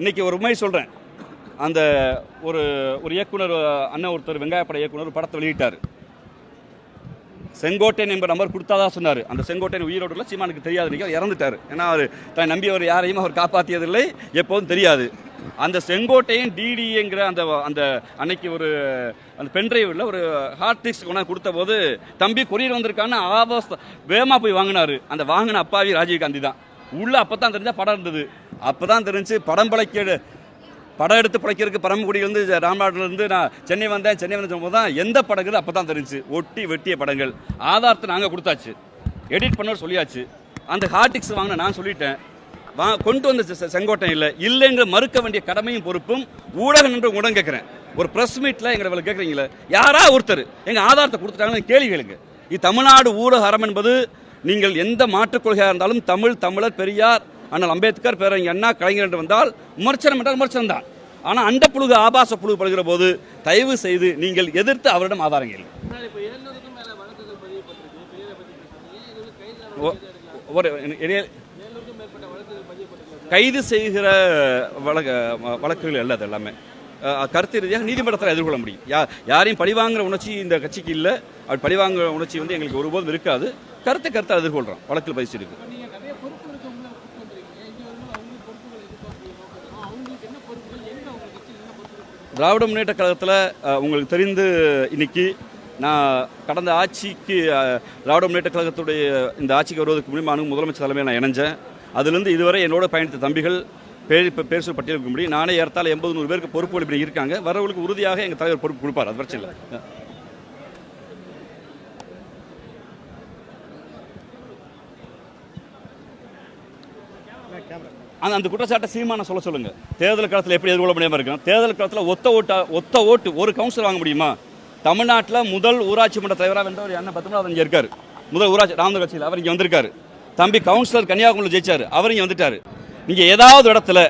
இன்னைக்கு ஒரு உண்மை சொல்கிறேன் அந்த ஒரு ஒரு இயக்குனர் அண்ணன் ஒருத்தர் வெங்காயப்பட இயக்குனர் படத்தை வெளியிட்டார். செங்கோட்டையன் என்ப நம்பர் கொடுத்தாதான் சொன்னார். அந்த செங்கோட்டையன் உயிரோடு இல்லை சீமானுக்கு தெரியாது இன்னைக்கு இறந்துட்டார். ஏன்னா அவர் தான் நம்பியவர் யாரையும் அவர் காப்பாற்றியதில்லை எப்போதும் தெரியாது. அந்த செங்கோட்டையன் டிடிங்கிற அந்த அந்த அன்னைக்கு ஒரு அந்த பென்ட்ரைவில் ஒரு ஹார்ட் டிஸ்க் கொண்டாந்து கொடுத்த போது தம்பி கொரியர் வந்திருக்கான்னு ஆபாஸ் வேகமாக போய் வாங்கினாரு. அந்த வாங்கின அப்பாவி ராஜீவ்காந்தி தான். உள்ள அப்போ தான் தெரிஞ்சா படம் இருந்தது. அப்போ தான் தெரிஞ்சு படம் பழைக்க படம் எடுத்து படைக்கிறதுக்கு பரமக்குடியிலேருந்து ராமநாட்டிலேருந்து நான் சென்னை வந்தேன். சென்னை வந்து போது தான் எந்த படங்கள் அப்போ தான் தெரிஞ்சு. ஒட்டி வெட்டிய படங்கள். ஆதாரத்தை நாங்கள் கொடுத்தாச்சு. எடிட் பண்ணவர் சொல்லியாச்சு. அந்த ஹார்டிக்ஸ் வாங்கின நான் சொல்லிட்டேன். வா கொண்டு வந்த செங்கோட்டை இல்லை. இல்லைங்கிற மறுக்க வேண்டிய கடமையும் பொறுப்பும் ஊடகம் என்று உடன் கேட்குறேன். ஒரு ப்ரெஸ் மீட்டில் எங்களை கேட்குறீங்களே? யாரா ஒருத்தர்? எங்கள் ஆதாரத்தை கொடுத்துட்டாங்கன்னு கேள்வி கேளுங்க. இது தமிழ்நாடு ஊடக அறம் என்பது நீங்கள் எந்த மாற்றுக் கொள்கையாக இருந்தாலும் தமிழ் தமிழர் பெரியார் அண்ணல் அம்பேத்கர் பேரறிஞர் அண்ணா கலைஞர் என்று வந்தால் விமர்சனம் என்றால் விமர்சனம் தான். ஆனால் அந்த புழுகு ஆபாச புழுகு படுகிற போது தயவு செய்து நீங்கள் எதிர்த்து அவரிடம் எடுக்கல ஒரு கைது செய்கிற வழக்கு வழக்குகள் அல்ல அது எல்லாமே. கருத்து ரீதியாக நீதிமன்றத்தில் எதிர்கொள்ள முடியும். யா யாரையும் பழிவாங்குற உணர்ச்சி இந்த கட்சிக்கு இல்லை. அப்படி பழிவாங்குற உணர்ச்சி வந்து எங்களுக்கு ஒருபோதும் இருக்காது. கருத்து கருத்தை எதிர்கொள்கிறோம் வழக்கில் பதிவு இருக்கு திராவிட முன்னேற்ற கழகத்தில் உங்களுக்கு தெரிந்து இன்னைக்கு நான் கடந்த ஆட்சிக்கு திராவிட முன்னேற்ற கழகத்துடைய இந்த ஆட்சிக்கு வருவதற்கு முன்னாடி முதலமைச்சர் தலைமையில் நான் இணைஞ்சேன். அதுலேருந்து இதுவரை என்னோட பயணித்த தம்பிகள் பேர் இப்போ பேர் பட்டியலுக்கு முடியும் நானே ஏறத்தால் எண்பது நூறு பேருக்கு பொறுப்புகள் இப்படி இருக்காங்க. வரவங்களுக்கு உறுதியாக எங்கள் தலைவர் பொறுப்பு கொடுப்பார். அது பிரச்சனை இல்லை. அந்த அந்த குற்றச்சாட்டை சீமான சொல்ல சொல்லுங்க. தேர்தல் காலத்தில் எப்படி எதிர்கொள்ள முடியாமல் இருக்கும் தேர்தல் காலத்தில் ஒத்த ஓட்டா ஒத்த ஓட்டு ஒரு கவுன்சிலர் வாங்க முடியுமா? தமிழ்நாட்டில் முதல் ஊராட்சி மன்ற தலைவராக வென்றவர் என்ன பத்மநாதன் இங்கே இருக்கார். முதல் ஊராட்சி ராமதர் கட்சியில் அவர் இங்கே வந்திருக்காரு. தம்பி கவுன்சிலர் கன்னியாகுமரியில் ஜெயிச்சார். அவர் இங்கே வந்துட்டார். இங்கே ஏதாவது இடத்துல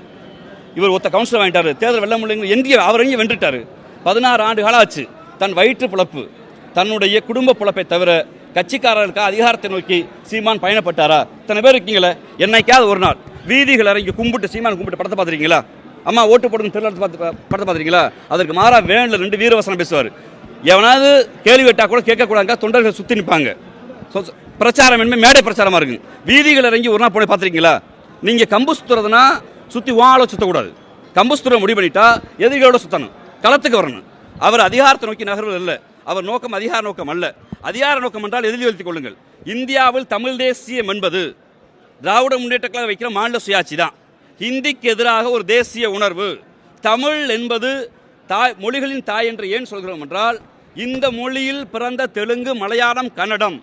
இவர் ஒத்த கவுன்சிலர் வாங்கிட்டார் தேர்தல் வெல்ல முடியல எங்கேயும் அவர் இங்கே வென்றுட்டாரு. பதினாறு ஆண்டு காலம் ஆச்சு தன் வயிற்று பிழப்பு தன்னுடைய குடும்ப பிழப்பை தவிர கட்சிக்காரர்களுக்கு அதிகாரத்தை நோக்கி சீமான் பயணப்பட்டாரா? இத்தனை பேர் இருக்கீங்களே? என்னைக்காவது ஒரு நாள் வீதிகள் இறங்கி கும்பிட்டு சீமான் கும்பிட்டு படத்தை பார்த்துருக்கீங்களா? அம்மா ஓட்டு போடுங்க திருவிழா பார்த்து படத்தை பார்த்துருக்கீங்களா? அதற்கு மாறா வேனில் ரெண்டு வீரவசனம் பேசுவார். எவனாவது கேள்வி கேட்டால் கூட கேட்கக்கூடாங்க தொண்டர்கள் சுற்றி நிற்பாங்க பிரச்சாரம் இனிமேல் மேடை பிரச்சாரமாக இருக்குது வீதிகள் இறங்கி ஒரு நாள் போய் பார்த்துருக்கீங்களா? நீங்கள் கம்பு சுற்றுறதுனா சுற்றி வாழ சுற்றக்கூடாது கம்பு சுற்றுற முடிவு பண்ணிட்டா எதிரிகளோட சுற்றணும் களத்துக்கு வரணும். அவர் அதிகாரத்தை நோக்கி நகர்வது இல்லை அவர் நோக்கம் அதிகார நோக்கம் அல்ல. அதிகார நோக்கம் என்றால் எதிரி வைத்துக் கொள்ளுங்கள். இந்தியாவில் தமிழ் தேசியம் என்பது திராவிட முன்னேற்ற கழகம் வைக்கிற மாநில சுயாட்சி தான். ஹிந்திக்கு எதிராக ஒரு தேசிய உணர்வு. தமிழ் என்பது தாய் மொழிகளின் தாய் என்று ஏன் சொல்கிறோம் என்றால் இந்த மொழியில் பிறந்த தெலுங்கு மலையாளம் கன்னடம்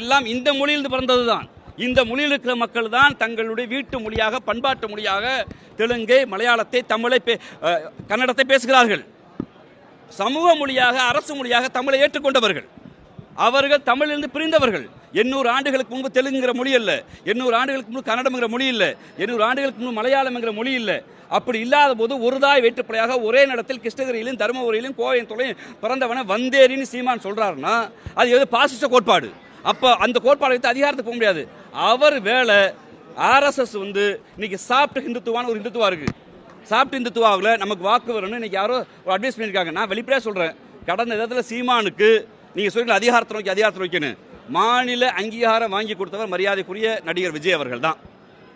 எல்லாம் இந்த மொழியில் பிறந்தது தான் இந்த மொழியில் இருக்கிற மக்கள் தான் தங்களுடைய வீட்டு மொழியாக பண்பாட்டு மொழியாக தெலுங்கை மலையாளத்தை தமிழை பே- கன்னடத்தை பேசுகிறார்கள். சமூக மொழியாக அரசு மொழியாக தமிழை ஏற்றுக்கொண்டவர்கள். அவர்கள் தமிழிலிருந்து பிரிந்தவர்கள். எண்ணூறு ஆண்டுகளுக்கு முன்பு தெலுங்குங்கிற மொழி இல்லை எண்ணூறு ஆண்டுகளுக்கு முன்பு கன்னடம்ங்கிற மொழி இல்லை. எண்ணூறு ஆண்டுகளுக்கு முன்பு மலையாளம்ங்கிற மொழி இல்லை. அப்படி இல்லாத போது ஒரு தாய் வேற்றுப்படையாக ஒரே நடத்தில் கிருஷ்ணகிரியிலும் தருமபுரியிலும் கோயம்புத்தூரையும் பிறந்தவன வந்தேரின்னு சீமான் சொல்கிறாருன்னா அது எது பாசிச கோட்பாடு. அப்போ அந்த கோட்பாடு வைத்து அதிகாரத்துக்கு போக முடியாது. அவர் வேலை ஆர்எஸ்எஸ் வந்து இன்னைக்கு சாப்பிட்டு ஹிந்துத்துவான ஒரு ஹிந்துத்துவா இருக்கு. சாப்பிட்டு இந்துத்துவாவில் நமக்கு வாக்கு வரும்னு இன்னைக்கு யாரோ ஒரு அட்வைஸ் பண்ணியிருக்காங்க. நான் வெளிப்படையாக சொல்கிறேன் கடந்த இடத்துல சீமானுக்கு நீங்கள் சொல்லி அதிகாரத்தை நோக்கி அதிகாரத்தை நோக்கின்னு. மாநில அங்கீகாரம் வாங்கி கொடுத்தவர் மரியாதைக்குரிய நடிகர் விஜய் அவர்கள் தான்.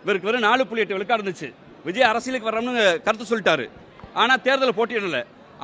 இவருக்கு வெறும் நாலு புள்ளி எட்டு விழுக்காடு இருந்துச்சு. விஜய் அரசியலுக்கு வரணும்னு கருத்து சொல்லிட்டாரு. ஆனால் தேர்தலில் போட்டியிடல.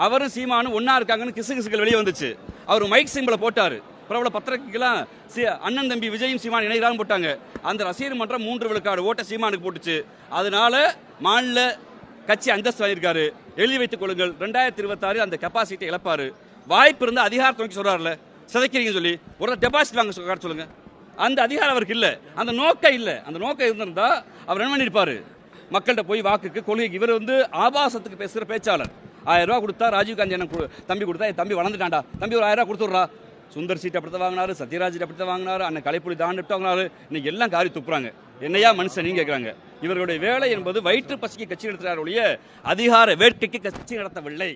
அவரும் சீமானும் ஒன்றா இருக்காங்கன்னு கிசு கிசுகள் வெளியே வந்துச்சு. அவர் மைக் சிம்பிளை போட்டார். பிரபல பத்திரிகைக்கெல்லாம் சி அண்ணன் தம்பி விஜயும் சீமான் இணைகிறான்னு போட்டாங்க. அந்த ரசிகர் மன்றம் மூன்று விழுக்காடு ஓட்ட சீமானுக்கு போட்டுச்சு. அதனால மாநில கட்சி அந்தஸ்து வாங்கியிருக்காரு. எழுதி வைத்துக் கொள்ளுங்கள். ரெண்டாயிரத்தி இருபத்தாறு அந்த கெப்பாசிட்டி இழப்பாரு. வாய்ப்பு இருந்தால் அதிகாரத்தை நோக்கி சொல்றாருல. சிதைக்கிறீங்கன்னு சொல்லி. ஒரு டெபாசிட் வாங்க சொ- சொல்லுங்க. அந்த அதிகாரம் அவருக்கு இல்லை. அந்த நோக்கம் இல்லை. அந்த நோக்கம் இருந்திருந்தால் அவர் என்ன பண்ணியிருப்பாரு மக்கள்கிட்ட போய் வாக்குக்கு கொள்கைக்கு இவர் வந்து ஆபாசத்துக்கு பேசுகிற பேச்சாளர். ஆயிரம் ரூபா கொடுத்தா ராஜீவ்காந்தி எனக்கு தம்பி கொடுத்தா என் தம்பி வளர்ந்துட்டான்டா. தம்பி ஒரு ஆயிரம் ரூபா கொடுத்துட்றா. சுந்தர் சீட் அப்படித்தான் வாங்கினாரு சத்யராஜ் அப்படித்தான் வாங்கினாரு அண்ணன் கலைப்புலி தாண்டிட்டு வாங்கினாரு. இன்னைக்கு எல்லாம் காரி துப்புறாங்க. என்னையா மனுஷன் நீங்க கேட்குறாங்க இவர்களுடைய வேலை என்பது வயிற்று பசிக்கு கட்சி நடத்துகிறார் ஒழிய அதிகார வேட்கைக்கு கட்சி நடத்தவில்லை.